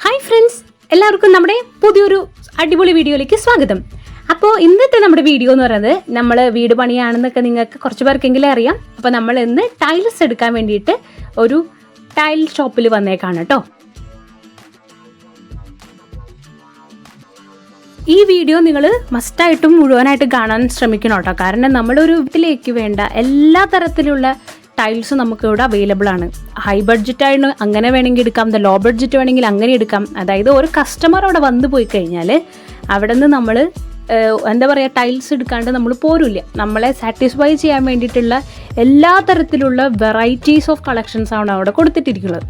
Hi friends എല്ലാവർക്കും നമ്മുടെ പുതിയൊരു അടിപൊളി വീഡിയോയിലേക്ക് സ്വാഗതം. അപ്പോൾ ഇന്നത്തെ നമ്മുടെ വീഡിയോ എന്ന് പറയുന്നത് നമ്മൾ വീട് പണിയാണെന്നൊക്കെ നിങ്ങൾക്ക് കുറച്ച് പേർക്കെങ്കിലും അറിയാം. അപ്പോൾ നമ്മൾ ഇന്ന് ടൈൽസ് എടുക്കാൻ വേണ്ടിയിട്ട് ഒരു ടൈൽ ഷോപ്പിൽ വന്നേക്കാണ് കേട്ടോ ഈ വീഡിയോ നിങ്ങൾ മസ്റ്റായിട്ടും മുഴുവനായിട്ട് കാണാൻ ശ്രമിക്കണം കേട്ടോ കാരണം നമ്മളൊരു വീട്ടിലേക്ക് വേണ്ട എല്ലാ തരത്തിലുള്ള ടൈൽസും നമുക്ക് ഇവിടെ അവൈലബിൾ ആണ്. ഹൈ ബഡ്ജറ്റ് ആയിട്ട് അങ്ങനെ വേണമെങ്കിൽ എടുക്കാം ലോ ബഡ്ജറ്റ് വേണമെങ്കിൽ അങ്ങനെ എടുക്കാം. അതായത് ഒരു കസ്റ്റമർ അവിടെ വന്നു പോയി കഴിഞ്ഞാൽ അവിടെ നിന്ന് നമ്മൾ എന്താ പറയുക ടൈൽസ് എടുക്കാണ്ട് നമ്മൾ പോരില്ല. നമ്മളെ സാറ്റിസ്ഫൈ ചെയ്യാൻ വേണ്ടിയിട്ടുള്ള എല്ലാ തരത്തിലുള്ള വെറൈറ്റീസ് ഓഫ് കളക്ഷൻസ് ആണ് അവിടെ കൊടുത്തിട്ടിരിക്കുന്നത്.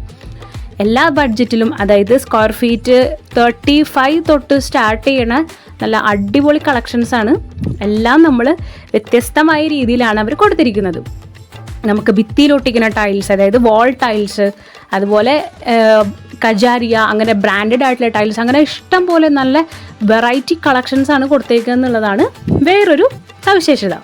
എല്ലാ ബഡ്ജറ്റിലും അതായത് സ്ക്വയർ ഫീറ്റ് തേർട്ടി ഫൈവ് തൊട്ട് സ്റ്റാർട്ട് ചെയ്യണ നല്ല അടിപൊളി കളക്ഷൻസ് ആണ്. എല്ലാം നമ്മൾ വ്യത്യസ്തമായ രീതിയിലാണ് അവർ കൊടുത്തിരിക്കുന്നത്. നമുക്ക് ഭിത്തിയിലൊട്ടിക്കുന്ന ടൈൽസ് അതായത് വാൾ ടൈൽസ് അതുപോലെ കജാരിയ അങ്ങനെ ബ്രാൻഡഡ് ആയിട്ടുള്ള ടൈൽസ് അങ്ങനെ ഇഷ്ടം പോലെ നല്ല വെറൈറ്റി കളക്ഷൻസ് ആണ് കൊടുത്തേക്കുക എന്നുള്ളതാണ് വേറൊരു സവിശേഷത.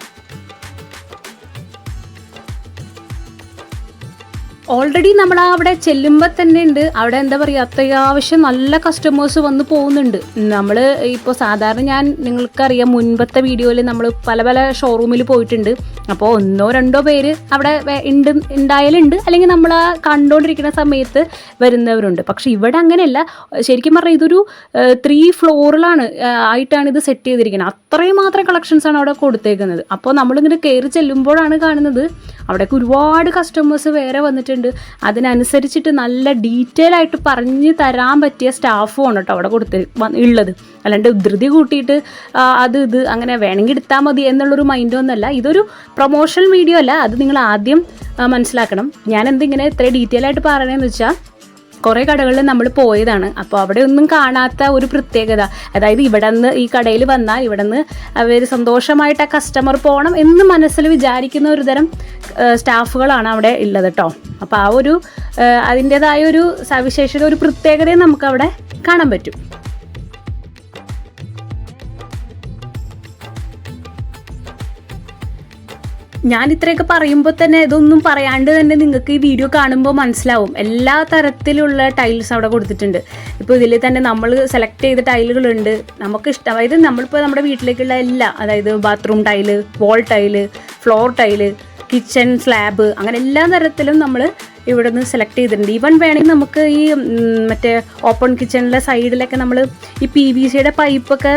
ഓൾറെഡി നമ്മൾ അവിടെ ചെല്ലുമ്പോൾ തന്നെ ഉണ്ട്. അവിടെ എന്താ പറയുക അത്യാവശ്യം നല്ല കസ്റ്റമേഴ്സ് വന്ന് പോകുന്നുണ്ട്. നമ്മൾ ഇപ്പോൾ സാധാരണ ഞാൻ നിങ്ങൾക്കറിയാം മുൻപത്തെ വീഡിയോയിൽ നമ്മൾ പല പല ഷോറൂമിൽ പോയിട്ടുണ്ട്. അപ്പോൾ ഒന്നോ രണ്ടോ പേര് അവിടെ ഉണ്ട് ഉണ്ടായാലുണ്ട് അല്ലെങ്കിൽ നമ്മൾ ആ കണ്ടുകൊണ്ടിരിക്കുന്ന സമയത്ത് വരുന്നവരുണ്ട്. പക്ഷെ ഇവിടെ അങ്ങനെയല്ല. ശരിക്കും പറഞ്ഞാൽ ഇതൊരു ത്രീ ഫ്ലോറിലാണ് ആയിട്ടാണ് ഇത് സെറ്റ് ചെയ്തിരിക്കുന്നത്. അത്രയും മാത്രം കളക്ഷൻസാണ് അവിടെ കൊടുത്തേക്കുന്നത്. അപ്പോൾ നമ്മളിങ്ങനെ കയറി ചെല്ലുമ്പോഴാണ് കാണുന്നത്. അവിടേക്ക് ഒരുപാട് കസ്റ്റമേഴ്സ് വേറെ വന്നിട്ടുണ്ട്. അതിനനുസരിച്ചിട്ട് നല്ല ഡീറ്റെയിൽ ആയിട്ട് പറഞ്ഞു തരാൻ പറ്റിയ സ്റ്റാഫുമാണ് കേട്ടോ അവിടെ കൊടുത്ത് ഉള്ളത് അല്ലാണ്ട് ധൃതി കൂട്ടിയിട്ട് അത് ഇത് അങ്ങനെ വേണമെങ്കിൽ എടുത്താൽ മതി എന്നുള്ളൊരു മൈൻഡൊന്നുമല്ല ഇതൊരു പ്രൊമോഷണൽ വീഡിയോ അല്ല. അത് നിങ്ങൾ ആദ്യം മനസ്സിലാക്കണം. ഞാൻ എന്തിങ്ങനെ ഇത്ര ഡീറ്റെയിൽ ആയിട്ട് പറയണമെന്ന് വെച്ചാൽ കുറേ കടകളിൽ നമ്മൾ പോയതാണ്. അപ്പോൾ അവിടെ ഒന്നും കാണാത്ത ഒരു പ്രത്യേകത. അതായത് ഇവിടെ നിന്ന് ഈ കടയിൽ വന്നാൽ ഇവിടെ നിന്ന് അവർ സന്തോഷമായിട്ട് ആ കസ്റ്റമർ പോകണം എന്ന് മനസ്സിൽ വിചാരിക്കുന്ന ഒരു തരം സ്റ്റാഫുകളാണ് അവിടെ ഉള്ളത് കേട്ടോ. അപ്പോൾ ആ ഒരു അതിന്റെതായ ഒരു സവിശേഷത ഒരു പ്രത്യേകതയും നമുക്കവിടെ കാണാൻ പറ്റും. ഞാൻ ഇത്രയൊക്കെ പറയുമ്പോൾ തന്നെ ഇതൊന്നും പറയാണ്ട് തന്നെ നിങ്ങൾക്ക് ഈ വീഡിയോ കാണുമ്പോൾ മനസ്സിലാവും. എല്ലാ തരത്തിലുള്ള ടൈൽസ് അവിടെ കൊടുത്തിട്ടുണ്ട്. ഇപ്പോൾ ഇതിൽ തന്നെ നമ്മൾ സെലക്ട് ചെയ്ത ടൈലുകളുണ്ട് നമുക്ക് ഇഷ്ടം അതായത് നമ്മളിപ്പോൾ നമ്മുടെ വീട്ടിലേക്കുള്ള എല്ലാ അതായത് bathroom tile wall tile floor tile kitchen slab അങ്ങനെ എല്ലാ തരത്തിലും നമ്മൾ ഇവിടെ നിന്ന് സെലക്ട് ചെയ്തിട്ടുണ്ട്. ഈവൻ വേണമെങ്കിൽ നമുക്ക് ഈ മറ്റേ ഓപ്പൺ കിച്ചണിലെ സൈഡിലൊക്കെ നമ്മൾ ഈ പി വി സിയുടെ പൈപ്പൊക്കെ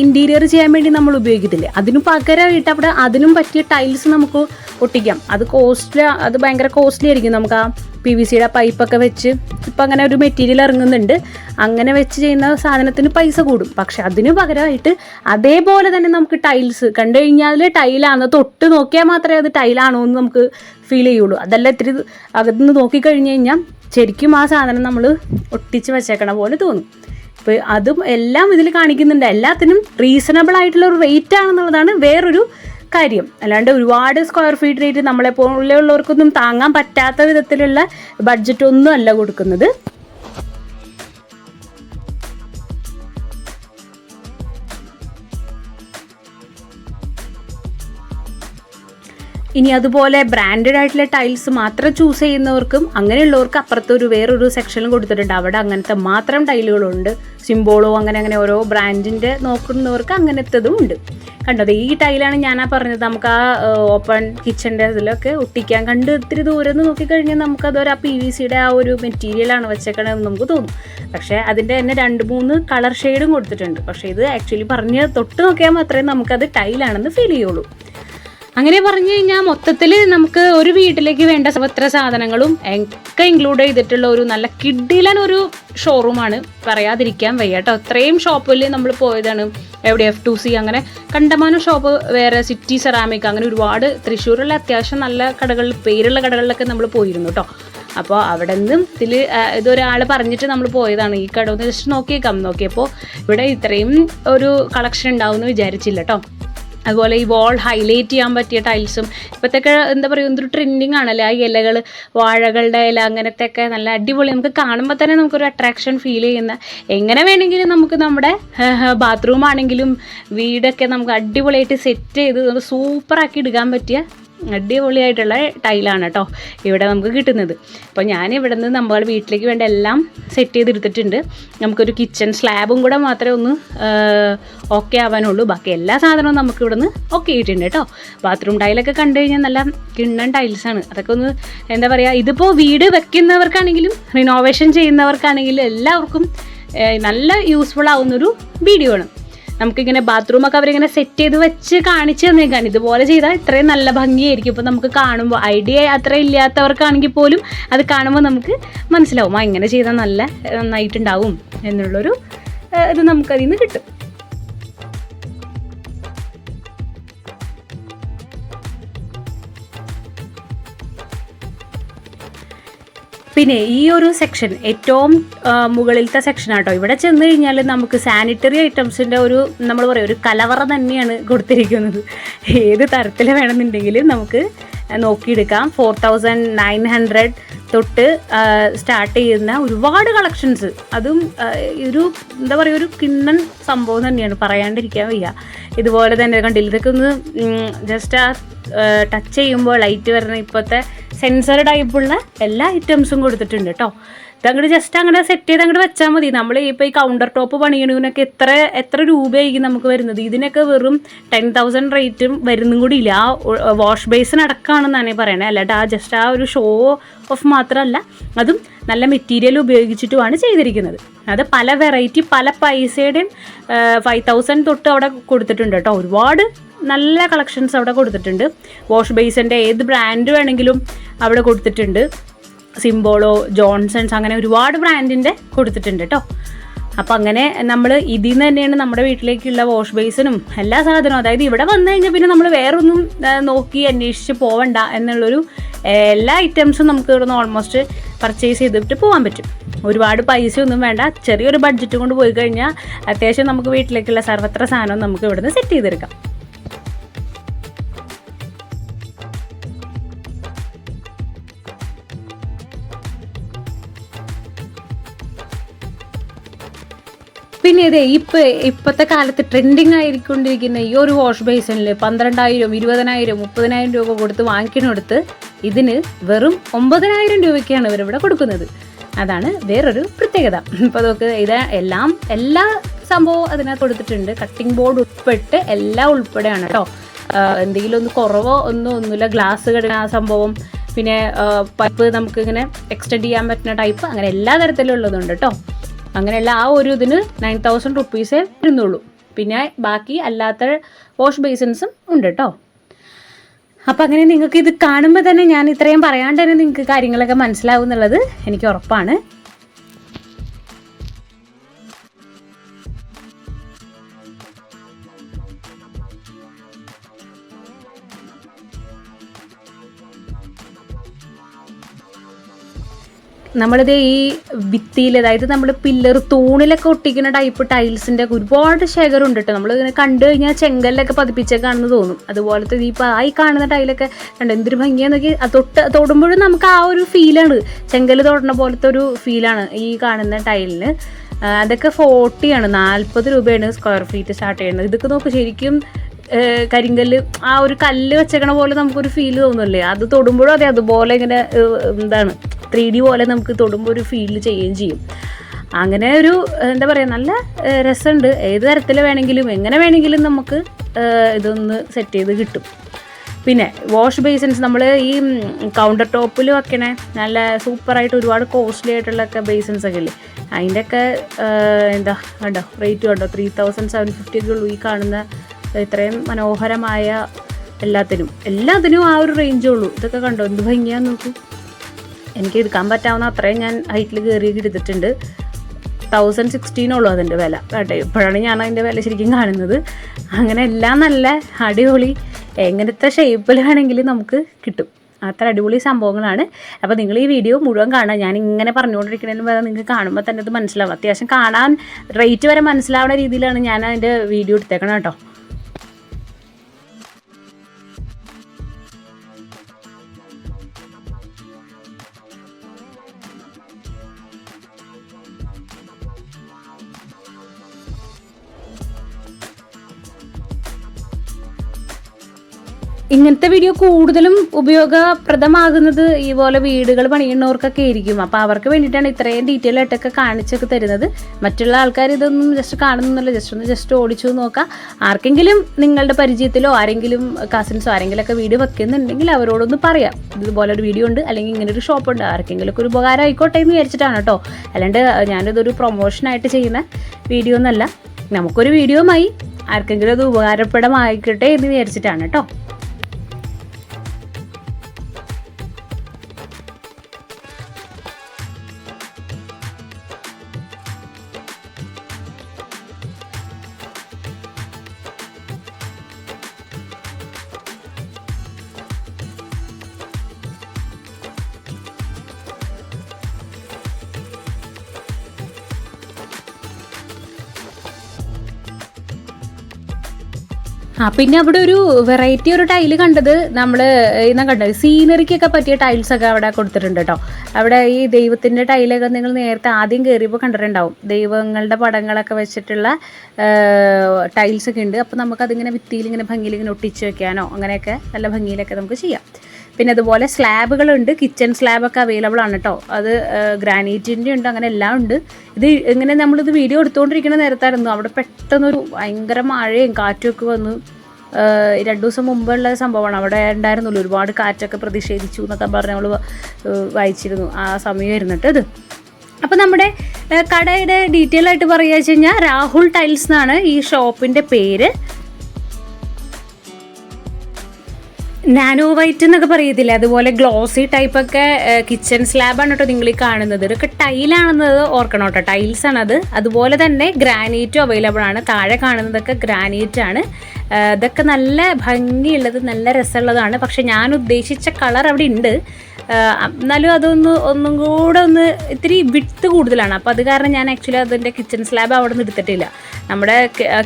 ഇന്റീരിയർ ചെയ്യാൻ വേണ്ടി നമ്മൾ ഉപയോഗിക്കത്തില്ലേ? അതിന് പകരമായിട്ട് അവിടെ അതിനും പറ്റിയ ടൈൽസ് നമുക്ക് ഒട്ടിക്കാം. അത് കോസ്റ്റ്ലി അത് ഭയങ്കര കോസ്റ്റ്ലി ആയിരിക്കും നമുക്ക് ആ പി വി സിയുടെ പൈപ്പൊക്കെ വെച്ച് ഇപ്പം അങ്ങനെ ഒരു മെറ്റീരിയൽ ഇറങ്ങുന്നുണ്ട്. അങ്ങനെ വെച്ച് ചെയ്യുന്ന സാധനത്തിന് പൈസ കൂടും. പക്ഷെ അതിന് പകരമായിട്ട് അതേപോലെ തന്നെ നമുക്ക് ടൈൽസ് കണ്ടു കഴിഞ്ഞാൽ ടൈലാണ് തൊട്ട് നോക്കിയാൽ മാത്രമേ അത് ടൈലാണോ എന്ന് നമുക്ക് ഫീൽ ചെയ്യുള്ളൂ. അതല്ല ഇത്തിരി അകത്തുനിന്ന് നോക്കിക്കഴിഞ്ഞ് കഴിഞ്ഞാൽ ശരിക്കും ആ സാധനം നമ്മൾ ഒട്ടിച്ച് വെച്ചേക്കണ പോലെ തോന്നും. ഇപ്പോൾ അതും എല്ലാം ഇതിൽ കാണിക്കുന്നുണ്ട്. എല്ലാത്തിനും റീസണബിൾ ആയിട്ടുള്ള ഒരു റേറ്റ് ആണെന്നുള്ളതാണ് വേറൊരു കാര്യം അല്ലാണ്ട് ഒരുപാട് സ്ക്വയർ ഫീറ്റ് റേറ്റ് നമ്മളെ പോലെയുള്ളവർക്കൊന്നും താങ്ങാൻ പറ്റാത്ത വിധത്തിലുള്ള ബഡ്ജറ്റ് ഒന്നും അല്ല കൊടുക്കുന്നത്. ഇനി അതുപോലെ ബ്രാൻഡഡ് ആയിട്ടുള്ള ടൈൽസ് മാത്രം ചൂസ് ചെയ്യുന്നവർക്കും അങ്ങനെയുള്ളവർക്ക് അപ്പുറത്ത് ഒരു വേറൊരു സെക്ഷനും കൊടുത്തിട്ടുണ്ട്. അവിടെ അങ്ങനത്തെ മാത്രം ടൈലുകളുണ്ട് സിംബോളോ അങ്ങനെ അങ്ങനെ ഓരോ ബ്രാൻഡിന്റെ നോക്കുന്നവർക്ക് അങ്ങനത്തതും ഉണ്ട്. കണ്ടത് ഈ ടൈലാണ് ഞാൻ ആ പറഞ്ഞത്. നമുക്ക് ആ ഓപ്പൺ കിച്ചന്റെ അതിലൊക്കെ ഒട്ടിക്കാൻ കണ്ട് ഇത്തിരി ദൂരെ നിന്ന് നോക്കിക്കഴിഞ്ഞാൽ നമുക്കതൊരു ആ പി വി സിയുടെ ആ ഒരു മെറ്റീരിയലാണ് വെച്ചേക്കണമെന്ന് നമുക്ക് തോന്നും. പക്ഷേ അതിന്റെ തന്നെ രണ്ട് മൂന്ന് കളർ ഷെയ്ഡും കൊടുത്തിട്ടുണ്ട്. പക്ഷേ ഇത് ആക്ച്വലി പറഞ്ഞ് തൊട്ട് നോക്കിയാൽ മാത്രമേ നമുക്കത് ടൈലാണെന്ന് ഫീൽ ചെയ്യുള്ളൂ. അങ്ങനെ പറഞ്ഞു കഴിഞ്ഞാൽ മൊത്തത്തിൽ നമുക്ക് ഒരു വീട്ടിലേക്ക് വേണ്ട സർവത്ര സാധനങ്ങളും ഒക്കെ ഇൻക്ലൂഡ് ചെയ്തിട്ടുള്ള ഒരു നല്ല കിഡിലൻ ഒരു ഷോറൂമാണ് പറയാതിരിക്കാൻ വയ്യ കേട്ടോ അത്രയും ഷോപ്പിൽ നമ്മൾ പോയതാണ്. എവിടെ എഫ് ടു സി അങ്ങനെ കണ്ടമാനം ഷോപ്പ് വേറെ സിറ്റി സെറാമിക് അങ്ങനെ ഒരുപാട് തൃശ്ശൂരുള്ള അത്യാവശ്യം നല്ല കടകളിൽ പേരുള്ള കടകളിലൊക്കെ നമ്മൾ പോയിരുന്നു കേട്ടോ അപ്പോൾ അവിടെ നിന്നും ഇതിൽ ഇതൊരാൾ പറഞ്ഞിട്ട് നമ്മൾ പോയതാണ്. ഈ കട ഒന്ന് ജസ്റ്റ് നോക്കിയേക്കാം. നോക്കിയപ്പോൾ ഇവിടെ ഇത്രയും ഒരു കളക്ഷൻ ഉണ്ടാവും എന്ന് വിചാരിച്ചില്ല കേട്ടോ അതുപോലെ ഈ വാൾ ഹൈലൈറ്റ് ചെയ്യാൻ പറ്റിയ ടൈൽസും ഇപ്പോഴത്തേക്ക് എന്താ പറയുക എന്തൊരു ട്രെൻഡിങ് ആണല്ലേ? ആ ഇലകൾ വാഴകളുടെ ഇല അങ്ങനത്തെ ഒക്കെ നല്ല അടിപൊളി. നമുക്ക് കാണുമ്പോൾ തന്നെ നമുക്കൊരു അട്രാക്ഷൻ ഫീൽ ചെയ്യുന്ന എങ്ങനെ വേണമെങ്കിലും നമുക്ക് നമ്മുടെ ബാത്റൂം ആണെങ്കിലും വീടൊക്കെ നമുക്ക് അടിപൊളിയായിട്ട് സെറ്റ് ചെയ്ത് സൂപ്പറാക്കി എടുക്കാൻ പറ്റിയ അടിപൊളിയായിട്ടുള്ള ടൈലാണ് കേട്ടോ ഇവിടെ നമുക്ക് കിട്ടുന്നത്. അപ്പോൾ ഞാൻ ഇവിടെ നിന്ന് നമ്മൾ വീട്ടിലേക്ക് വേണ്ട എല്ലാം സെറ്റ് ചെയ്തെടുത്തിട്ടുണ്ട്. നമുക്കൊരു കിച്ചൺ സ്ലാബും കൂടെ മാത്രമേ ഒന്ന് ഓക്കെ ആവാനുള്ളൂ. ബാക്കി എല്ലാ സാധനവും നമുക്ക് ഇവിടെ നിന്ന് ഓക്കെ ആയിട്ടുണ്ട് കേട്ടോ ബാത്റൂം ടൈലൊക്കെ കണ്ടു കഴിഞ്ഞാൽ നല്ല കിണ്ണൻ ടൈൽസാണ് അതൊക്കെ ഒന്ന് എന്താ പറയുക ഇതിപ്പോൾ വീട് വെക്കുന്നവർക്കാണെങ്കിലും റിനോവേഷൻ ചെയ്യുന്നവർക്കാണെങ്കിലും എല്ലാവർക്കും നല്ല യൂസ്ഫുൾ ആവുന്നൊരു വീഡിയോ ആണ്. നമുക്കിങ്ങനെ ബാത്റൂമൊക്കെ അവരിങ്ങനെ സെറ്റ് ചെയ്ത് വെച്ച് കാണിച്ചു തന്നേക്കാൻ ഇതുപോലെ ചെയ്താൽ ഇത്രയും നല്ല ഭംഗിയായിരിക്കും. ഇപ്പോൾ നമുക്ക് കാണുമ്പോൾ ഐഡിയ അത്ര ഇല്ലാത്തവർക്കാണെങ്കിൽ പോലും അത് കാണുമ്പോൾ നമുക്ക് മനസ്സിലാവും. ആ ഇങ്ങനെ ചെയ്താൽ നല്ല നന്നായിട്ടുണ്ടാവും എന്നുള്ളൊരു ഇത് നമുക്കതിൽ നിന്ന് കിട്ടും. പിന്നെ ഈ ഒരു സെക്ഷൻ ഏറ്റവും മുകളിലത്തെ സെക്ഷൻ ആട്ടോ. ഇവിടെ ചെന്ന് കഴിഞ്ഞാൽ നമുക്ക് സാനിറ്ററി ഐറ്റംസിന്റെ ഒരു നമ്മൾ പറയും ഒരു കലവറ തന്നെയാണ് കൊടുത്തിരിക്കുന്നത്. ഏത് തരത്തിൽ വേണമെന്നുണ്ടെങ്കിലും നമുക്ക് നോക്കിയെടുക്കാം. ഫോർ തൗസൻഡ് നയൻ ഹൺഡ്രഡ് തൊട്ട് സ്റ്റാർട്ട് ചെയ്യുന്ന ഒരുപാട് കളക്ഷൻസ് അതും ഒരു എന്താ പറയുക ഒരു കിണ്ണൻ സംഭവം തന്നെയാണ്. പറയാണ്ടിരിക്കാൻ വയ്യ. ഇതുപോലെ തന്നെ കണ്ടില്ല? ഇതൊക്കെ ഒന്ന് ജസ്റ്റ് ആ ടച്ച് ചെയ്യുമ്പോൾ ലൈറ്റ് വരുന്ന ഇപ്പോഴത്തെ സെൻസർ ടൈപ്പുള്ള എല്ലാ ഐറ്റംസും കൊടുത്തിട്ടുണ്ട് കേട്ടോ ഇതങ്ങോട്ട് ജസ്റ്റ് അങ്ങനെ സെറ്റ് ചെയ്ത് അങ്ങോട്ട് വെച്ചാൽ മതി. നമ്മൾ ഇപ്പോൾ ഈ കൗണ്ടർ ടോപ്പ് പണിയണതിനൊക്കെ എത്ര എത്ര രൂപയായിരിക്കും നമുക്ക് വരുന്നത്? ഇതിനൊക്കെ വെറും ടെൻ തൗസൻഡ് റേറ്റും വരുന്നും കൂടി ഇല്ല. ആ വാഷ് ബേസിന് അടക്കമാണെന്നാണ് പറയണത് അല്ലാണ്ട് ആ ജസ്റ്റ് ആ ഒരു ഷോ ഓഫ് മാത്രമല്ല അതും നല്ല മെറ്റീരിയൽ ഉപയോഗിച്ചിട്ടുമാണ് ചെയ്തിരിക്കുന്നത്. അത് പല വെറൈറ്റി പല പൈസയുടെയും ഫൈവ് തൗസൻഡ് തൊട്ട് അവിടെ കൊടുത്തിട്ടുണ്ട് കേട്ടോ. ഒരുപാട് നല്ല കളക്ഷൻസ് അവിടെ കൊടുത്തിട്ടുണ്ട്. വാഷ് ബേസിന്റെ ഏത് ബ്രാൻഡ് വേണമെങ്കിലും അവിടെ കൊടുത്തിട്ടുണ്ട്. സിംബോളോ ജോൺസൺസ് അങ്ങനെ ഒരുപാട് ബ്രാൻഡിന്റെ കൊടുത്തിട്ടുണ്ട് കേട്ടോ അപ്പം അങ്ങനെ നമ്മൾ ഇതിൽ നിന്ന് തന്നെയാണ് നമ്മുടെ വീട്ടിലേക്കുള്ള വാഷ് ബേസിനും എല്ലാ സാധനവും. അതായത് ഇവിടെ വന്നു കഴിഞ്ഞാൽ പിന്നെ നമ്മൾ വേറൊന്നും നോക്കി അന്വേഷിച്ച് പോവണ്ട എന്നുള്ളൊരു എല്ലാ ഐറ്റംസും നമുക്ക് ഇവിടെ നിന്ന് ഓൾമോസ്റ്റ് പർച്ചേസ് ചെയ്തിട്ട് പോകാൻ പറ്റും. ഒരുപാട് പൈസ ഒന്നും വേണ്ട. ചെറിയൊരു ബഡ്ജറ്റ് കൊണ്ട് പോയി കഴിഞ്ഞാൽ അത്യാവശ്യം നമുക്ക് വീട്ടിലേക്കുള്ള സർവത്ര സാധനവും നമുക്ക് ഇവിടുന്ന് സെറ്റ് ചെയ്തെടുക്കാം. പിന്നെ ഇതേ ഇപ്പം ഇപ്പോഴത്തെ കാലത്ത് ട്രെൻഡിങ് ആയിക്കൊണ്ടിരിക്കുന്ന ഈ ഒരു വാഷ് ബേസിനിൽ പന്ത്രണ്ടായിരം ഇരുപതിനായിരം മുപ്പതിനായിരം രൂപ കൊടുത്ത് വാങ്ങിക്കണെടുത്ത് ഇതിന് വെറും ഒമ്പതിനായിരം രൂപയ്ക്കാണ് ഇവരിവിടെ കൊടുക്കുന്നത്. അതാണ് വേറൊരു പ്രത്യേകത. ഇപ്പോൾ നോക്ക് ഇത് എല്ലാം എല്ലാ സംഭവവും അതിനകത്ത് കൊടുത്തിട്ടുണ്ട്. കട്ടിംഗ് ബോർഡ് ഉൾപ്പെട്ട് എല്ലാം ഉൾപ്പെടെയാണ് കേട്ടോ എന്തെങ്കിലും ഒന്ന് കുറവോ ഒന്നും ഒന്നുമില്ല. ഗ്ലാസ് ആ സംഭവം. പിന്നെ പൈപ്പ് നമുക്ക് ഇങ്ങനെ എക്സ്റ്റെൻഡ് ചെയ്യാൻ പറ്റുന്ന ടൈപ്പ് അങ്ങനെ എല്ലാ തരത്തിലുള്ളതുണ്ട് കേട്ടോ അങ്ങനെയുള്ള ആ ഒരു ഇതിന് നയൻ തൗസൻഡ് റുപ്പീസേ വരുന്നുള്ളൂ പിന്നെ ബാക്കി അല്ലാത്ത വാഷ് ബേസിൻസും ഉണ്ട് കേട്ടോ അപ്പം അങ്ങനെ നിങ്ങൾക്ക് ഇത് കാണുമ്പോൾ തന്നെ ഞാൻ ഇത്രയും പറയാണ്ട് തന്നെ നിങ്ങൾക്ക് കാര്യങ്ങളൊക്കെ മനസ്സിലാവും എന്നുള്ളത് എനിക്ക് ഉറപ്പാണ്. നമ്മളിത് ഈ ഭിത്തിയിൽ അതായത് നമ്മൾ പില്ലർ തൂണിലൊക്കെ ഒട്ടിക്കുന്ന ടൈപ്പ് ടൈൽസിന്റെ ഒരുപാട് ശേഖരമുണ്ട് കേട്ടോ നമ്മൾ ഇങ്ങനെ കണ്ടു കഴിഞ്ഞാൽ ചെങ്കല്ലൊക്കെ പതിപ്പിച്ചേക്കാണെന്ന് തോന്നും. അതുപോലത്തെ ഈ ഈ കാണുന്ന ടൈലൊക്കെ കണ്ടോ എന്തൊരു ഭംഗിയാന്നൊക്കെ തൊട്ട് തൊടുമ്പോഴും നമുക്ക് ആ ഒരു ഫീലാണ് ചെങ്കൽ തൊടുന്ന പോലത്തെ ഒരു ഫീലാണ് ഈ കാണുന്ന ടൈലിന് അതൊക്കെ ഫോർട്ടിയാണ് നാൽപ്പത് രൂപയാണ് സ്ക്വയർ ഫീറ്റ് സ്റ്റാർട്ട് ചെയ്യുന്നത്. ഇതൊക്കെ നോക്ക് ശരിക്കും കരിങ്കല്ല് ആ ഒരു കല്ല് വെച്ചേക്കണ പോലെ നമുക്കൊരു ഫീൽ തോന്നുന്നില്ലേ അത് തൊടുമ്പോഴും അതെ അതുപോലെ ഇങ്ങനെ എന്താണ്? ത്രീ ഡി പോലെ നമുക്ക് തൊടുമ്പോൾ ഒരു ഫീൽ ചെയ്യുകയും ചെയ്യും. അങ്ങനെ ഒരു എന്താ പറയുക നല്ല രസമുണ്ട്. ഏത് തരത്തിൽ വേണമെങ്കിലും എങ്ങനെ വേണമെങ്കിലും നമുക്ക് ഇതൊന്ന് സെറ്റ് ചെയ്ത് കിട്ടും. പിന്നെ വാഷ് ബേസിൻസ് നമ്മൾ ഈ കൗണ്ടർ ടോപ്പിൽ വെക്കണേ നല്ല സൂപ്പറായിട്ട് ഒരുപാട് കോസ്റ്റ്ലി ആയിട്ടുള്ളൊക്കെ ബേസിൻസ് ഒക്കെ ഇല്ലേ? അതിന്റെയൊക്കെ എന്താ കണ്ടോ റേറ്റ് കണ്ടോ? ത്രീ തൗസൻഡ് സെവൻ ഫിഫ്റ്റി ഒക്കെ ഉള്ളൂ ഈ കാണുന്ന ഇത്രയും മനോഹരമായ എല്ലാത്തിനും. എല്ലാത്തിനും ആ ഒരു റേഞ്ചേ ഉള്ളൂ. ഇതൊക്കെ കണ്ടോ? എന്ത് ഭംഗിയാന്ന് നോക്കൂ. എനിക്ക് എടുക്കാൻ പറ്റാവുന്ന അത്രയും ഞാൻ ഹൈറ്റിൽ കയറി എടുത്തിട്ടുണ്ട്. തൗസൻഡ് സിക്സ്റ്റീനുള്ളൂ അതിന്റെ വില. കേട്ടോ ഇപ്പോഴാണ് ഞാൻ അതിന്റെ വില ശരിക്കും കാണുന്നത്. അങ്ങനെ എല്ലാം നല്ല അടിപൊളി എങ്ങനത്തെ ഷേപ്പിൽ വേണമെങ്കിലും നമുക്ക് കിട്ടും. അത്ര അടിപൊളി സംഭവങ്ങളാണ്. അപ്പോൾ നിങ്ങൾ ഈ വീഡിയോ മുഴുവൻ കാണുക. ഞാൻ ഇങ്ങനെ പറഞ്ഞുകൊണ്ടിരിക്കുന്നതിന് വേറെ നിങ്ങൾക്ക് കാണുമ്പോൾ തന്നെ അത് മനസ്സിലാവും. അത്യാവശ്യം കാണാൻ റേറ്റ് വരെ മനസ്സിലാവുന്ന രീതിയിലാണ് ഞാൻ അതിന്റെ വീഡിയോ എടുത്തേക്കണം കേട്ടോ. ഇങ്ങനത്തെ വീഡിയോ കൂടുതലും ഉപയോഗപ്രദമാകുന്നത് ഈ പോലെ വീടുകൾ പണിയുന്നവർക്കൊക്കെ ആയിരിക്കും. അപ്പോൾ അവർക്ക് വേണ്ടിയിട്ടാണ് ഇത്രയും ഡീറ്റെയിൽ ആയിട്ടൊക്കെ കാണിച്ചൊക്കെ തരുന്നത്. മറ്റുള്ള ആൾക്കാർ ഇതൊന്നും ജസ്റ്റ് കാണുന്നില്ല ജസ്റ്റ് ഒന്ന് ജസ്റ്റ് ഓടിച്ചു നോക്കാം. ആർക്കെങ്കിലും നിങ്ങളുടെ പരിചയത്തിലോ ആരെങ്കിലും കസിൻസോ ആരെങ്കിലും ഒക്കെ വീഡിയോ വെക്കുന്നുണ്ടെങ്കിൽ അവരോടൊന്ന് പറയാം. ഇതുപോലെ ഒരു വീഡിയോ ഉണ്ട് അല്ലെങ്കിൽ ഇങ്ങനെ ഒരു ഷോപ്പ് ഉണ്ട്. ആർക്കെങ്കിലും ഒക്കെ ഒരു ഉപകാരം ആയിക്കോട്ടെ എന്ന് വിചാരിച്ചിട്ടാണ് കേട്ടോ അല്ലാണ്ട് ഞാനിതൊരു പ്രൊമോഷനായിട്ട് ചെയ്യുന്ന വീഡിയോ ഒന്നല്ല. നമുക്കൊരു വീഡിയോ ആയി ആർക്കെങ്കിലും അത് ഉപകാരപ്രദമായിക്കട്ടെ എന്ന് വിചാരിച്ചിട്ടാണ് കേട്ടോ ആ പിന്നെ അവിടെ ഒരു വെറൈറ്റി ഒരു ടൈൽ കണ്ടത് നമ്മൾ ഇന്നാ കണ്ടത്. സീനറിക്കൊക്കെ പറ്റിയ ടൈൽസ് ഒക്കെ അവിടെ കൊടുത്തിട്ടുണ്ട് കേട്ടോ അവിടെ ഈ ദൈവത്തിന്റെ ടൈലൊക്കെ നിങ്ങൾ നേരത്തെ ആദ്യം കയറിയപ്പോൾ കണ്ടിട്ടുണ്ടാവും. ദൈവങ്ങളുടെ പടങ്ങളൊക്കെ വെച്ചിട്ടുള്ള ടൈൽസ് ഒക്കെ ഉണ്ട്. അപ്പോൾ നമുക്കതിങ്ങനെ ഭിത്തിയിൽ ഇങ്ങനെ ഭംഗിയിൽ ഇങ്ങനെ ഒട്ടിച്ച് വെക്കാനോ അങ്ങനെയൊക്കെ നല്ല ഭംഗിയിലൊക്കെ നമുക്ക് ചെയ്യാം. പിന്നെ അതുപോലെ സ്ലാബുകളുണ്ട്. കിച്ചൺ സ്ലാബൊക്കെ അവൈലബിൾ ആണ് കേട്ടോ അത് ഗ്രാനൈറ്റിന്റെ ഉണ്ട് അങ്ങനെ എല്ലാം ഉണ്ട്. ഇത് ഇങ്ങനെ നമ്മളിത് വീഡിയോ എടുത്തുകൊണ്ടിരിക്കുന്ന നേരത്തായിരുന്നു. അവിടെ പെട്ടെന്നൊരു ഭയങ്കര മഴയും കാറ്റും ഒക്കെ വന്നു രണ്ടു ദിവസം മുമ്പുള്ള സംഭവമാണ്. അവിടെ ഉണ്ടായിരുന്നുള്ളൂ ഒരുപാട് കാറ്റൊക്കെ പ്രതിഷേധിച്ചു എന്നൊക്കെ പറഞ്ഞ് നമ്മൾ വായിച്ചിരുന്നു. ആ സമയമായിരുന്നു കേട്ടോ ഇത്. അപ്പോൾ നമ്മുടെ കടയുടെ ഡീറ്റെയിൽ ആയിട്ട് പറയുക വെച്ച് കഴിഞ്ഞാൽ രാഹുൽ ടൈൽസ് എന്നാണ് ഈ ഷോപ്പിന്റെ പേര്. നാനോ വൈറ്റ് എന്നൊക്കെ പറയത്തില്ലേ? അതുപോലെ ഗ്ലോസി ടൈപ്പ് ഒക്കെ കിച്ചൺ സ്ലാബാണ് കേട്ടോ നിങ്ങൾ ഈ കാണുന്നത്. ഇതൊക്കെ ടൈലാണെന്നത് ഓർക്കണം കേട്ടോ. ടൈൽസ് ആണത്. അത് അതുപോലെ തന്നെ ഗ്രാനൈറ്റും അവൈലബിൾ ആണ്. താഴെ കാണുന്നതൊക്കെ ഗ്രാനൈറ്റ് ആണ്. ഇതൊക്കെ നല്ല ഭംഗിയുള്ളത് നല്ല രസമുള്ളതാണ്. പക്ഷെ ഞാൻ ഉദ്ദേശിച്ച കളർ അവിടെ ഉണ്ട്. എന്നാലും അതൊന്ന് ഒന്നും കൂടെ ഒന്ന് ഇത്തിരി വിട്ട് കൂടുതലാണ്. അപ്പോൾ അത് കാരണം ഞാൻ ആക്ച്വലി അതിന്റെ കിച്ചൺ സ്ലാബ് അവിടെ നിന്ന് എടുത്തിട്ടില്ല. നമ്മുടെ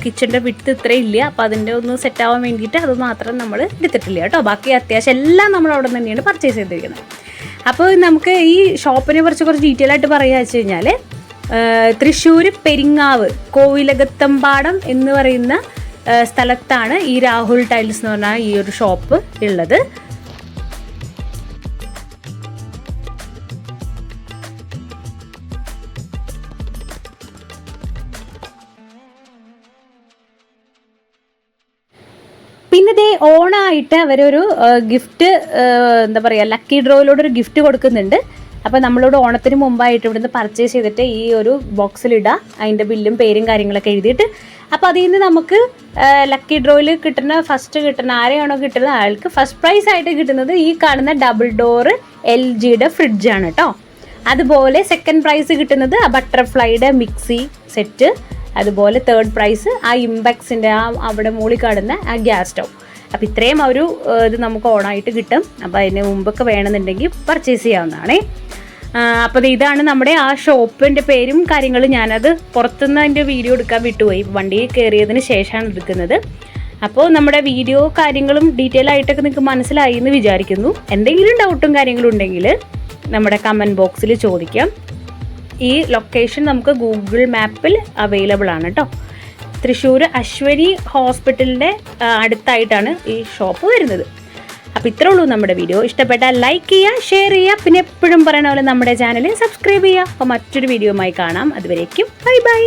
കിച്ചന്റെ വിട്ട് ഇത്രയും ഇല്ല. അപ്പോൾ അതിന്റെ ഒന്ന് സെറ്റ് ആവാൻ വേണ്ടിയിട്ട് അത് മാത്രം നമ്മൾ എടുത്തിട്ടില്ല കേട്ടോ. ബാക്കി അത്യാവശ്യം എല്ലാം നമ്മൾ അവിടെ തന്നെയാണ് പർച്ചേസ് ചെയ്തിരിക്കുന്നത്. അപ്പോൾ നമുക്ക് ഈ ഷോപ്പിനെ കുറിച്ച് കുറച്ച് ഡീറ്റെയിൽ ആയിട്ട് പറയുക വെച്ച് കഴിഞ്ഞാൽ തൃശ്ശൂർ പെരിങ്ങാവ് കോവിലകത്തമ്പാടം എന്ന് പറയുന്ന സ്ഥലത്താണ് ഈ രാഹുൽ ടൈൽസ് എന്ന് പറഞ്ഞാൽ ഈ ഒരു ഷോപ്പ് ഉള്ളത്. പിന്നെ ഓണായിട്ട് അവരൊരു ഗിഫ്റ്റ് എന്താ പറയുക ലക്കി ഡ്രോയിലൂടെ ഒരു ഗിഫ്റ്റ് കൊടുക്കുന്നുണ്ട്. അപ്പോൾ നമ്മളോട് ഓണത്തിന് മുമ്പായിട്ട് ഇവിടുന്ന് പർച്ചേസ് ചെയ്തിട്ട് ഈ ഒരു ബോക്സിലിടുക അതിന്റെ ബില്ലും പേരും കാര്യങ്ങളൊക്കെ എഴുതിയിട്ട് അപ്പോൾ അതിൽ നിന്ന് നമുക്ക് ലക്കി ഡ്രോയിൽ കിട്ടുന്ന ഫസ്റ്റ് കിട്ടുന്ന ആരെയാണോ കിട്ടുന്നത് ആൾക്ക് ഫസ്റ്റ് പ്രൈസ് ആയിട്ട് കിട്ടുന്നത് ഈ കാണുന്ന ഡബിൾ ഡോറ് എൽ ജിയുടെ ഫ്രിഡ്ജാണ് കേട്ടോ അതുപോലെ സെക്കൻഡ് പ്രൈസ് കിട്ടുന്നത് ആ ബട്ടർഫ്ലൈയുടെ മിക്സി സെറ്റ് അതുപോലെ തേർഡ് പ്രൈസ് ആ ഇമ്പാക്സിന്റെ ആ അവിടെ മൂളി കാണുന്ന ആ ഗ്യാസ് സ്റ്റൗ. അപ്പോൾ ഇത്രയും ഒരു ഇത് നമുക്ക് ഓണായിട്ട് കിട്ടും. അപ്പോൾ അതിന് മുമ്പൊക്കെ വേണമെന്നുണ്ടെങ്കിൽ പർച്ചേസ് ചെയ്യാവുന്നതാണേ. അപ്പോൾ ഇതാണ് നമ്മുടെ ആ ഷോപ്പിന്റെ പേരും കാര്യങ്ങളും ഞാനത് പുറത്തുനിന്ന് അതിന്റെ വീഡിയോ എടുക്കാൻ വിട്ടുപോയി. വണ്ടി കയറിയതിന് ശേഷമാണ് എടുക്കുന്നത്. അപ്പോൾ നമ്മുടെ വീഡിയോ കാര്യങ്ങളും ഡീറ്റെയിൽ ആയിട്ടൊക്കെ നിങ്ങൾക്ക് മനസ്സിലായി എന്ന് വിചാരിക്കുന്നു. എന്തെങ്കിലും ഡൗട്ടും കാര്യങ്ങളും ഉണ്ടെങ്കിൽ നമ്മുടെ കമന്റ് ബോക്സിൽ ചോദിക്കാം. ഈ ലൊക്കേഷൻ നമുക്ക് ഗൂഗിൾ മാപ്പിൽ അവൈലബിൾ ആണ് കേട്ടോ തൃശ്ശൂർ അശ്വനി ഹോസ്പിറ്റലിന്റെ അടുത്തായിട്ടാണ് ഈ ഷോപ്പ് വരുന്നത്. അപ്പോൾ ഇത്രേ ഉള്ളൂ നമ്മുടെ വീഡിയോ. ഇഷ്ടപ്പെട്ടാൽ ലൈക്ക് ചെയ്യുക ഷെയർ ചെയ്യുക. പിന്നെ എപ്പോഴും പറയണ പോലെ നമ്മുടെ ചാനൽ സബ്സ്ക്രൈബ് ചെയ്യുക. അപ്പോൾ മറ്റൊരു വീഡിയോയുമായി കാണാം. അതുവരേക്കും ബൈ ബൈ